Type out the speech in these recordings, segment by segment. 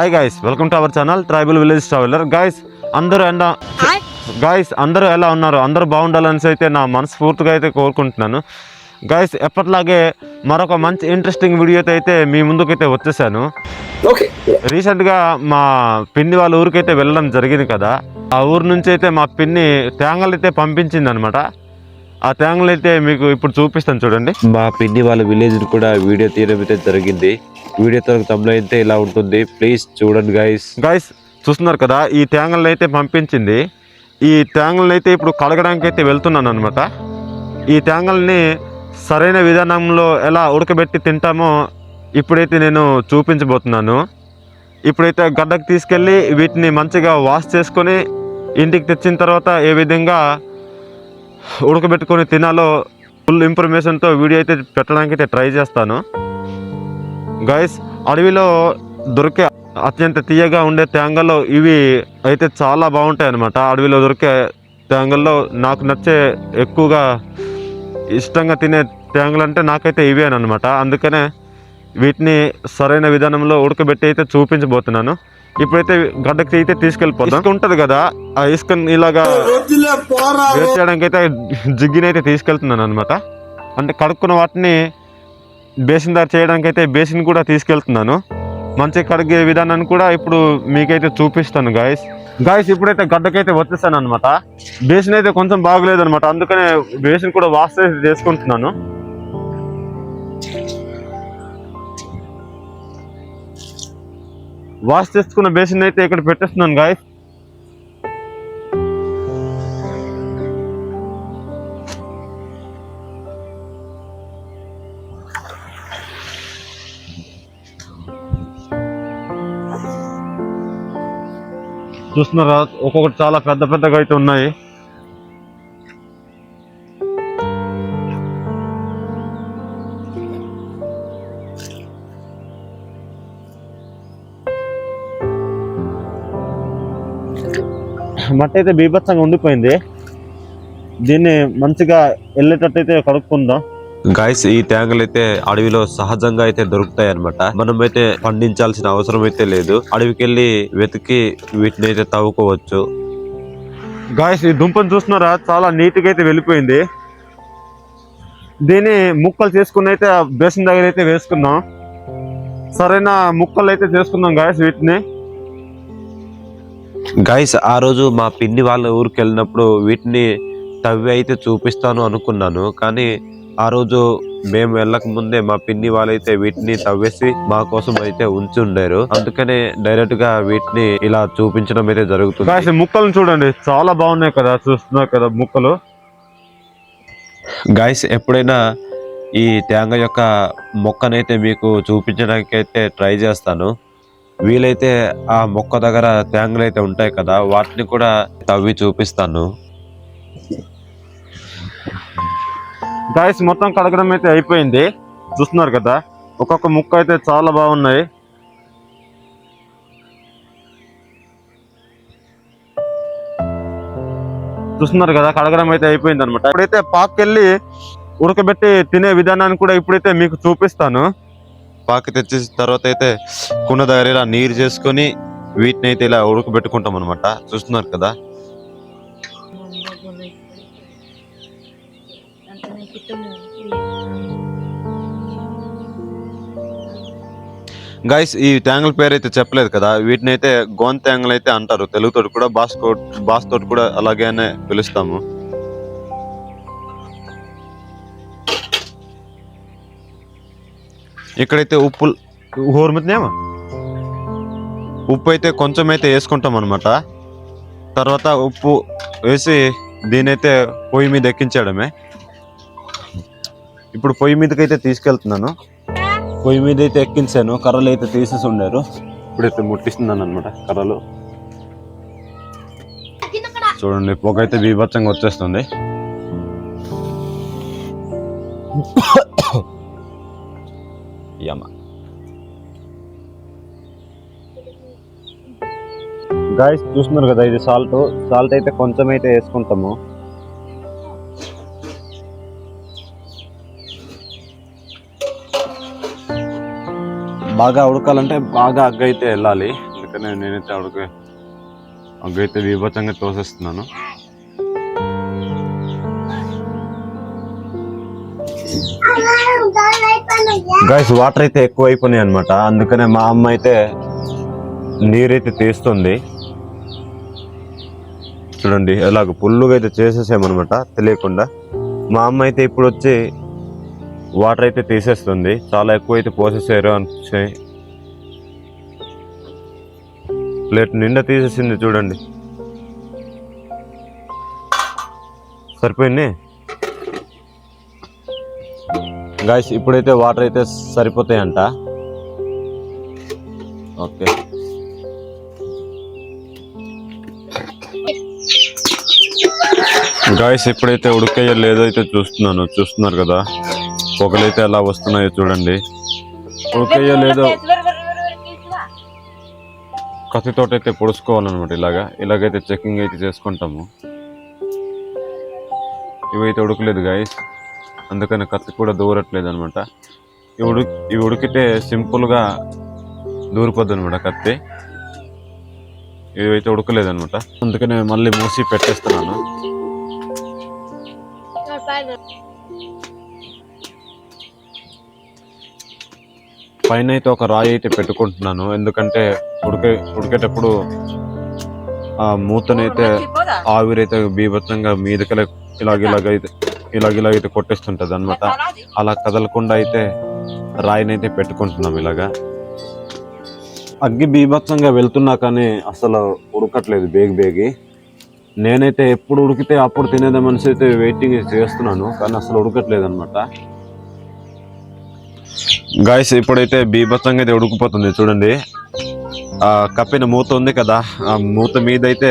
Hi guys welcome to our channel tribal village traveller guys అందరూ ఎండ guys అందరూ ఎలా ఉన్నారు? అందరూ బాగుండాలని అయితే నా మనస్ఫూర్తిగా అయితే కోరుకుంటున్నాను. గైస్ ఎప్పటిలాగే మరొక మంచి ఇంట్రెస్టింగ్ వీడియోతో అయితే మీ ముందుకైతే వచ్చేసాను. ఓకే రీసెంట్గా మా పిన్ని వాళ్ళ ఊరికైతే వెళ్ళడం జరిగింది కదా. ఆ ఊరు నుంచి అయితే మా పిన్ని తేంగలు అయితే పంపించింది అనమాట ఆ తేంగలు అయితే మీకు ఇప్పుడు చూపిస్తాను చూడండి. మా పిన్ని వాళ్ళ విలేజ్ కూడా వీడియో తీయడం అయితే జరిగింది. వీడియో తరకు తమ్ముడు అయితే ఇలా ఉంటుంది. ప్లీజ్ చూడండి గైస్ గైస్ చూస్తున్నారు కదా ఈ తేంగల్ని అయితే పంపించింది. ఈ తేంగల్ని అయితే ఇప్పుడు కడగడానికి అయితే వెళ్తున్నాను అనమాట ఈ తేంగల్ని సరైన విధానంలో ఎలా ఉడకబెట్టి తింటామో ఇప్పుడైతే నేను చూపించబోతున్నాను. ఇప్పుడైతే గడ్డకు తీసుకెళ్ళి వీటిని మంచిగా వాష్ చేసుకొని ఇంటికి తెచ్చిన తర్వాత ఏ విధంగా ఉడకబెట్టుకొని తినాలో ఫుల్ ఇన్ఫర్మేషన్తో వీడియో అయితే పెట్టడానికి అయితే ట్రై చేస్తాను. గైస్ అడవిలో దొరికే అత్యంత తీయగా ఉండే తేంగల్లో ఇవి అయితే చాలా బాగుంటాయి అన్నమాట అడవిలో దొరికే తేంగల్లో నాకు నచ్చే ఎక్కువగా ఇష్టంగా తినే తేంగలు అంటే నాకైతే ఇవే అనమాట అందుకనే వీటిని సరైన విధానంలో ఉడకబెట్టి అయితే చూపించబోతున్నాను. ఇప్పుడైతే గడ్డకి అయితే తీసుకెళ్ళిపోతాం ఇసుక ఉంటుంది కదా ఆ ఇసుకని ఇలాగా వేస్ట్ చేయడానికి అయితే జిగ్గినైతే తీసుకెళ్తున్నాను అనమాట అంటే కడుక్కున్న వాటిని బేసిన్ దారి చేయడానికి అయితే బేసిన్ కూడా తీసుకెళ్తున్నాను. మంచి కడిగే విధానాన్ని కూడా ఇప్పుడు మీకైతే చూపిస్తాను గాయస్ గాయస్ ఇప్పుడైతే గడ్డకైతే వచ్చేసాను అనమాట బేసిన్ అయితే కొంచెం బాగలేదు అనమాట అందుకనే బేసిన్ కూడా వాష్ చేసుకుంటున్నాను. వాష్ చేసుకున్న బేసిన్ అయితే ఇక్కడ పెట్టేస్తున్నాను గాయ చూస్తున్నారా ఒక్కొక్కటి చాలా పెద్ద పెద్దగా అయితే ఉన్నాయి. మట్టి అయితే బీభత్సంగా ఉండిపోయింది. దీన్ని మంచిగా వెళ్ళేటట్టు అయితే కడుక్కుందాం. గాయస్ ఈ తేంగలు అయితే అడవిలో సహజంగా అయితే దొరుకుతాయి అనమాట మనం అయితే పండించాల్సిన అవసరం అయితే లేదు. అడవికి వెళ్ళి వెతికి వీటిని అయితే తవ్వుకోవచ్చు. గాయస్ ఈ దుంపను చూస్తున్నారా? చాలా నీట్గా అయితే వెళ్ళిపోయింది. దీన్ని ముక్కలు చేసుకుని అయితే బేసిన్ దగ్గర అయితే వేసుకున్నాం సరైన ముక్కలు అయితే చేసుకున్నాం గాయస్ వీటిని. గాయస్ ఆ రోజు మా పిన్ని వాళ్ళ ఊరికి వెళ్ళినప్పుడు వీటిని తవ్వి అయితే చూపిస్తాను అనుకున్నాను. కానీ ఆ రోజు మేము వెళ్ళక ముందే మా పిన్ని వాళ్ళైతే వీటిని తవ్వేసి మా కోసం అయితే ఉంచి ఉండారు. అందుకనే డైరెక్ట్గా వీటిని ఇలా చూపించడం అయితే జరుగుతుంది. ముక్కలను చూడండి. చాలా బాగున్నాయి కదా చూస్తున్నారు కదా ముక్కలు. గాయస్ ఎప్పుడైనా ఈ తేంగ యొక్క మొక్కనైతే మీకు చూపించడానికి అయితే ట్రై చేస్తాను. వీలైతే ఆ మొక్క దగ్గర తేంగలు అయితే ఉంటాయి కదా వాటిని కూడా తవ్వి చూపిస్తాను. గాయస్ మొత్తం కడగడం అయితే అయిపోయింది. చూస్తున్నారు కదా ఒక్కొక్క ముక్క అయితే చాలా బాగున్నాయి. చూస్తున్నారు కదా కడగడం అయితే అయిపోయింది అనమాట ఇప్పుడైతే పాకెళ్ళి ఉడకబెట్టి తినే విధానాన్ని కూడా ఇప్పుడైతే మీకు చూపిస్తాను. పాకి తెచ్చేసిన తర్వాత అయితే కుండ దగ్గర ఇలా నీరు చేసుకొని వీటిని అయితే ఇలా ఉడకబెట్టుకుంటాం అనమాట చూస్తున్నారు కదా? గైస్ ఈ ట్యాంగిల్ పేరు అయితే చెప్పలేదు కదా? వీటిని అయితే గోన్ ట్యాంగిల్ అయితే అంటారు. తెలుగుతోటి కూడా బాస్ బాస్ తోటి కూడా అలాగే పిలుస్తాము. ఇక్కడైతే ఉప్పు హోర్మితనేమో? ఉప్పు అయితే కొంచెం అయితే వేసుకుంటాం అనమాట తర్వాత ఉప్పు వేసి దీనైతే పొయ్యి మీద ఎక్కించడమే ఇప్పుడు పొయ్యి మీదకి అయితే తీసుకెళ్తున్నాను. పొయ్యి మీద అయితే ఎక్కించాను. కర్రలు అయితే తీసేసి ఉండారు. ఇప్పుడైతే ముట్టిస్తున్నాను అనమాట కర్రలు చూడండి పొగ అయితే బీభత్సంగా వచ్చేస్తుంది. యమ్మ గాయస్ చూస్తున్నారు కదా ఇది సాల్ట్ సాల్ట్ అయితే కొంచెం అయితే వేసుకుంటాము. బాగా ఉడకాలంటే బాగా అగ్గ అయితే వెళ్ళాలి. అందుకనే నేనైతే ఉడక అగ్గ అయితే బీభత్సంగా తోసేస్తున్నాను. గైస్ వాటర్ అయితే ఎక్కువ అయిపోయినాయి అనమాట అందుకనే మా అమ్మ అయితే నీరైతే తీస్తుంది. చూడండి ఇలాగ పుల్లుగా అయితే చేసేసామన్నమాట తెలియకుండా. మా అమ్మ అయితే ఇప్పుడు వచ్చి వాటర్ అయితే తీసేస్తుంది. చాలా ఎక్కువ అయితే పోసేసారు అనిపించాయి. ప్లేట్ నిండా తీసేసింది చూడండి. సరిపోయింది? గాయస్ ఇప్పుడైతే వాటర్ అయితే సరిపోతాయంట. ఓకే గాయస్ ఎప్పుడైతే ఉడకయ్య లేదో అయితే చూస్తున్నాను. చూస్తున్నారు కదా? పొగలైతే ఎలా వస్తున్నాయో చూడండి. ఉడకయ్య లేదో కత్తితోట అయితే పొడుచుకోవాలన్నమాట ఇలాగా. ఇలాగైతే చెకింగ్ అయితే చేసుకుంటాము. ఇవైతే ఉడకలేదు గాయస్ అందుకని కత్తి కూడా దూరట్లేదు అనమాట ఇవి ఉడి ఇవి ఉడికితే సింపుల్గా దూరిపోద్ది అనమాట కత్తి. ఇవైతే ఉడకలేదు అనమాట అందుకని మళ్ళీ మూసి పెట్టేస్తున్నాను. పైన అయితే ఒక రాయి అయితే పెట్టుకుంటున్నాను. ఎందుకంటే ఉడికే ఉడికేటప్పుడు ఆ మూతనైతే ఆవిరైతే బీభత్సంగా మీదకి ఇలాగ ఇలాగైతే ఇలాగ ఇలాగైతే కొట్టేస్తుంటది అనమాట అలా కదలకుండా అయితే రాయినైతే పెట్టుకుంటున్నాం ఇలాగా. అగ్గి బీభత్సంగా వెళ్తున్నా కానీ అసలు ఉడకట్లేదు బేగి బేగి. నేనైతే ఎప్పుడు ఉడికితే అప్పుడు తినేదే మనిషి అయితే వెయిటింగ్ చేస్తున్నాను కానీ అసలు ఉడకట్లేదు అనమాట గాయస్ ఇప్పుడైతే బీభత్సంగా అయితే ఉడికిపోతుంది చూడండి. ఆ కప్పిన మూత ఉంది కదా ఆ మూత మీద అయితే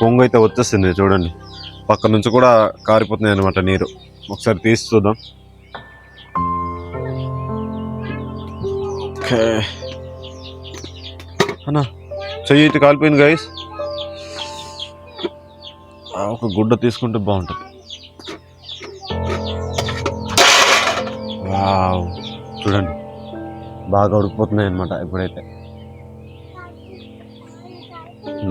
పొంగు అయితే వచ్చేస్తుంది చూడండి. పక్క నుంచి కూడా కారిపోతుంది అనమాట నీరు. ఒకసారి తీసి చూద్దాం. ఓకే. అన్నా చెయ్యి అయితే కాలిపోయింది గాయస్ ఒక గుడ్డ తీసుకుంటే బాగుంటుంది. వావ్. చూడండి. బాగా ఉడికిపోతున్నాయి అనమాట ఇప్పుడైతే.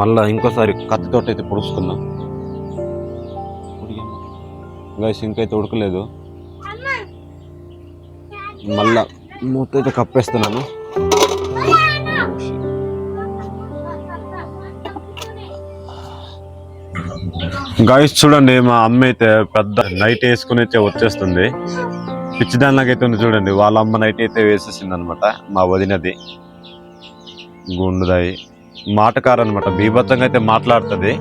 మళ్ళా ఇంకోసారి కత్తితో అయితే పొడుచుకుందాం గైస్ ఇంకైతే ఉడకలేదు. మళ్ళా మూత అయితే కప్పేస్తున్నాను. గాయస్ చూడండి మా అమ్మ అయితే పెద్ద నైట్ వేసుకుని అయితే వచ్చేస్తుంది. పిచ్చిదానిలాగైతే ఉంది చూడండి వాళ్ళ అమ్మ నైట్ అయితే వేసేసింది అనమాట మా వదినది. గుండుదాయి. మాటకారు అనమాట బీభత్సంగా అయితే మాట్లాడుతుంది.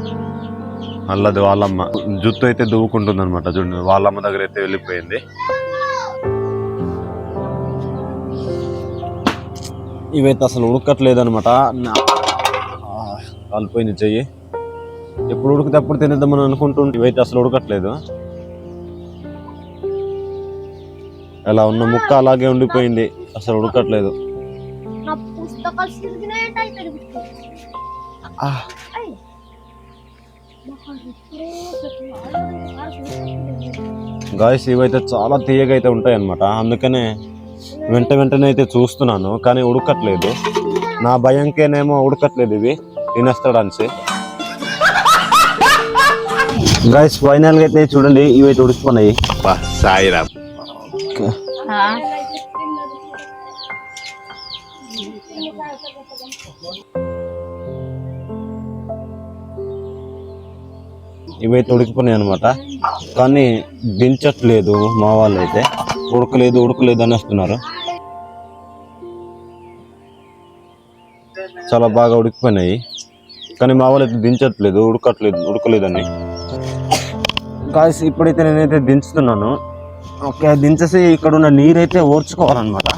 అల్లది వాళ్ళమ్మ. జుత్తు అయితే దువ్వుకుంటుంది అనమాట చూడండి వాళ్ళమ్మ దగ్గర అయితే వెళ్ళిపోయింది. ఇవైతే అసలు ఉడకట్లేదు అనమాట కాలిపోయింది చెయ్యి. ఎప్పుడు ఉడికితే అప్పుడు తినేద్దామని అనుకుంటుంటే ఇవైతే అసలు ఉడకట్లేదు. ఎలా ఉన్న ముక్క అలాగే ఉండిపోయింది. అసలు ఉడకట్లేదు. ఆ, గాయస్ ఇవైతే చాలా తీయగా అయితే ఉంటాయి అనమాట అందుకనే వెంట వెంటనే అయితే చూస్తున్నాను కానీ ఉడకట్లేదు. నా భయంకేనేమో ఉడకట్లేదు ఇవి తినేస్తాడనిసి. గాయస్ ఫైనల్గా అయితే చూడండి ఇవైతే ఉడికిపోయినాయి సాయిరా. ఇవైతే ఉడికిపోయినాయి అనమాట కానీ దించట్లేదు మా వాళ్ళు అయితే ఉడకలేదు ఉడకలేదు అనేస్తున్నారు. చాలా బాగా ఉడికిపోయినాయి. కానీ మా వాళ్ళు అయితే దించట్లేదు ఉడకట్లేదు ఉడకలేదని కాసి ఇప్పుడైతే నేనైతే దించుతున్నాను. ఓకే దించేసి ఇక్కడ ఉన్న నీరైతే ఓర్చుకోవాలన్నమాట.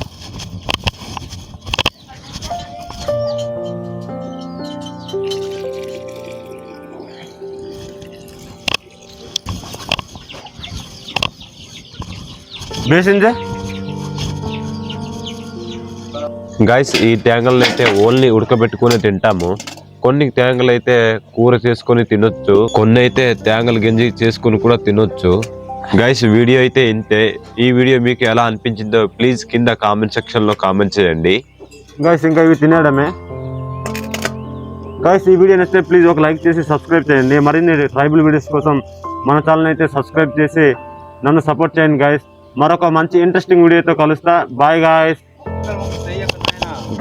బేసింజా గాయస్ ఈ తేంగలను అయితే ఓన్లీ ఉడకబెట్టుకుని తింటాము. కొన్ని తేంగలు అయితే కూర చేసుకొని తినొచ్చు. కొన్ని అయితే తేంగలు గింజి చేసుకొని కూడా తినొచ్చు. గైస్ వీడియో అయితే ఇంతే. ఈ వీడియో మీకు ఎలా అనిపించిందో ప్లీజ్ కింద కామెంట్ సెక్షన్లో కామెంట్ చేయండి. గాయస్ ఇంకా ఇవి తినేయడమే. గాయస్ ఈ వీడియో నచ్చితే ప్లీజ్ ఒక లైక్ చేసి సబ్స్క్రైబ్ చేయండి. మరిన్ని ట్రైబల్ వీడియోస్ కోసం మన ఛానల్ అయితే సబ్స్క్రైబ్ చేసి నన్ను సపోర్ట్ చేయండి గాయస్ మరొక మంచి ఇంట్రెస్టింగ్ వీడియోతో కలుస్తా. బాయ్ గాయస్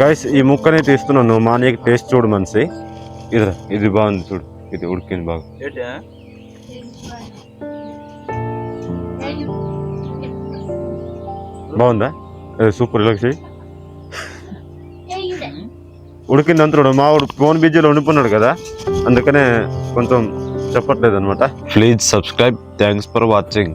గైస్ ఈ ముక్కనే తీస్తున్నాను. మానేకి టేస్ట్ చూడు మనిషి. ఇది ఇది బాగుంది చూడు. ఇది ఉడికింది బాగా. బాగుందా? సూపర్ ఇలా చెయ్యి ఉడికింది అంతుడు మా వాడు ఫోన్ బిజీలో ఉండిపోన్నాడు కదా. అందుకనే కొంచెం చెప్పట్లేదు అనమాట please subscribe thanks for watching